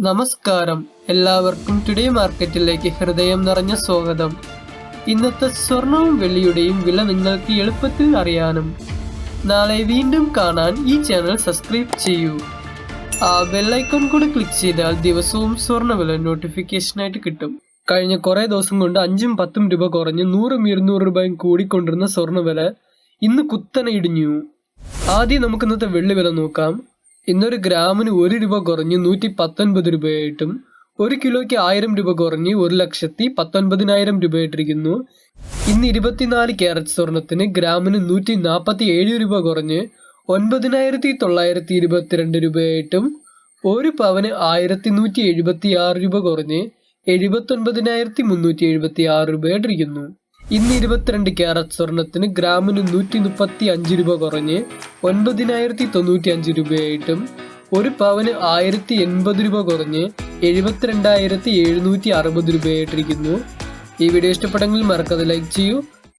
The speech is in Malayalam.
നമസ്കാരം. എല്ലാവർക്കും ടുഡേ മാർക്കറ്റിലേക്ക് ഹൃദയം നിറഞ്ഞ സ്വാഗതം. ഇന്നത്തെ സ്വർണവും വെള്ളിയുടെയും വില നിങ്ങൾക്ക് എളുപ്പത്തിൽ അറിയാനും. നാളെ വീണ്ടും കാണാൻ ഈ ചാനൽ സബ്സ്ക്രൈബ് ചെയ്യൂ. ആ ബെല്ലൈക്കൺ കൂടി ക്ലിക്ക് ചെയ്താൽ ദിവസവും സ്വർണവില നോട്ടിഫിക്കേഷനായിട്ട് കിട്ടും. കഴിഞ്ഞ കുറേ ദിവസം കൊണ്ട് അഞ്ചും പത്തും രൂപ കുറഞ്ഞ് നൂറും ഇരുന്നൂറ് രൂപയും കൂടിക്കൊണ്ടിരുന്ന സ്വർണവില ഇന്ന് കുത്തനെ ഇടിഞ്ഞു. ആദ്യം നമുക്ക് ഇന്നത്തെ വെള്ളി വില നോക്കാം. ഇന്നൊരു ഗ്രാമിന് ഒരു രൂപ കുറഞ്ഞ് നൂറ്റി പത്തൊൻപത് രൂപയായിട്ടും ഒരു കിലോയ്ക്ക് ആയിരം രൂപ കുറഞ്ഞ് ഒരു ലക്ഷത്തി പത്തൊൻപതിനായിരം രൂപയായിട്ടിരിക്കുന്നു. ഇന്ന് ഇരുപത്തിനാല് ക്യാരറ്റ് സ്വർണത്തിന് ഗ്രാമിന് നൂറ്റി നാൽപ്പത്തി ഏഴ് രൂപ കുറഞ്ഞ് ഒൻപതിനായിരത്തി തൊള്ളായിരത്തി ഇരുപത്തിരണ്ട് രൂപയായിട്ടും ഒരു പവന് ആയിരത്തി നൂറ്റി എഴുപത്തി ആറ് രൂപ കുറഞ്ഞ് എഴുപത്തൊൻപതിനായിരത്തി മുന്നൂറ്റി എഴുപത്തി ആറ് രൂപയായിട്ടിരിക്കുന്നു. ഇന്ന് ഇരുപത്തിരണ്ട് ക്യാരറ്റ് സ്വർണത്തിന് ഗ്രാമിന് നൂറ്റി മുപ്പത്തി അഞ്ച് രൂപ കുറഞ്ഞ് ഒൻപതിനായിരത്തി തൊണ്ണൂറ്റി അഞ്ച് രൂപയായിട്ടും ഒരു പവന് ആയിരത്തി എൺപത് രൂപ കുറഞ്ഞ് എഴുപത്തിരണ്ടായിരത്തി എഴുന്നൂറ്റി അറുപത് രൂപയായിട്ടിരിക്കുന്നു. ഈ വീഡിയോ ഇഷ്ടപ്പെട്ടെങ്കിൽ മറക്കാതെ ലൈക്ക് ചെയ്യൂ.